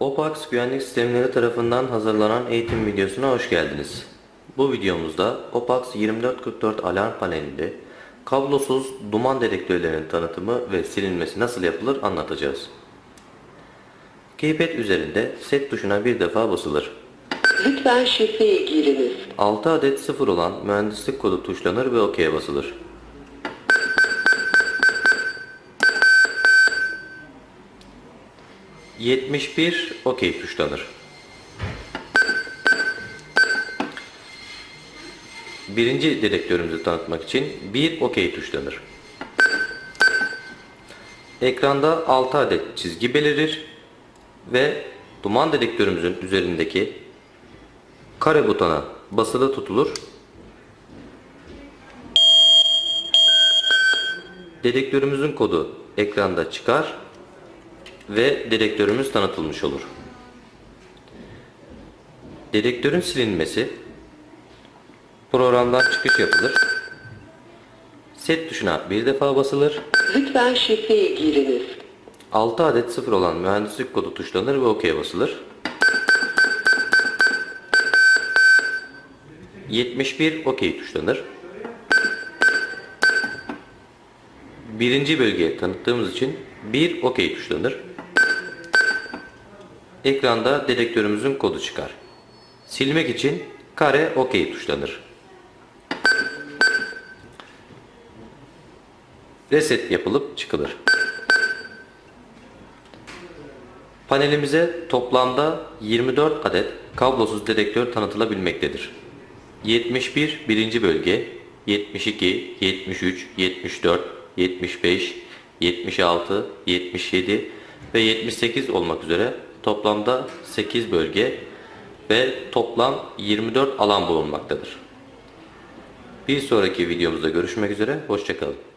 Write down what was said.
OPAX güvenlik sistemleri tarafından hazırlanan eğitim videosuna hoş geldiniz. Bu videomuzda OPAX 2444 alarm panelinde kablosuz duman dedektörlerinin tanıtımı ve silinmesi nasıl yapılır anlatacağız. Keypad üzerinde set tuşuna bir defa basılır. Lütfen şifreye giriniz. 6 adet sıfır olan mühendislik kodu tuşlanır ve OK'ye basılır. ...71 OK tuşlanır. Birinci dedektörümüzü tanıtmak için 1 OK tuşlanır. Ekranda 6 adet çizgi belirir ve duman dedektörümüzün üzerindeki kare butona basılı tutulur. Dedektörümüzün kodu ekranda çıkar ve dedektörümüz tanıtılmış olur. Dedektörün silinmesi programdan çıkış yapılır. Set tuşuna bir defa basılır. Lütfen şifreye giriniz. 6 adet sıfır olan mühendislik kodu tuşlanır ve OK'ye basılır. 71 OK tuşlanır. Birinci bölgeye tanıttığımız için 1 OK tuşlanır. Ekranda dedektörümüzün kodu çıkar. Silmek için kare OK tuşlanır. Reset yapılıp çıkılır. Panelimize toplamda 24 adet kablosuz dedektör tanıtılabilmektedir. 71 birinci bölge, 72, 73, 74, 75, 76, 77 ve 78 olmak üzere toplamda 8 bölge ve toplam 24 alan bulunmaktadır. Bir sonraki videomuzda görüşmek üzere, hoşçakalın.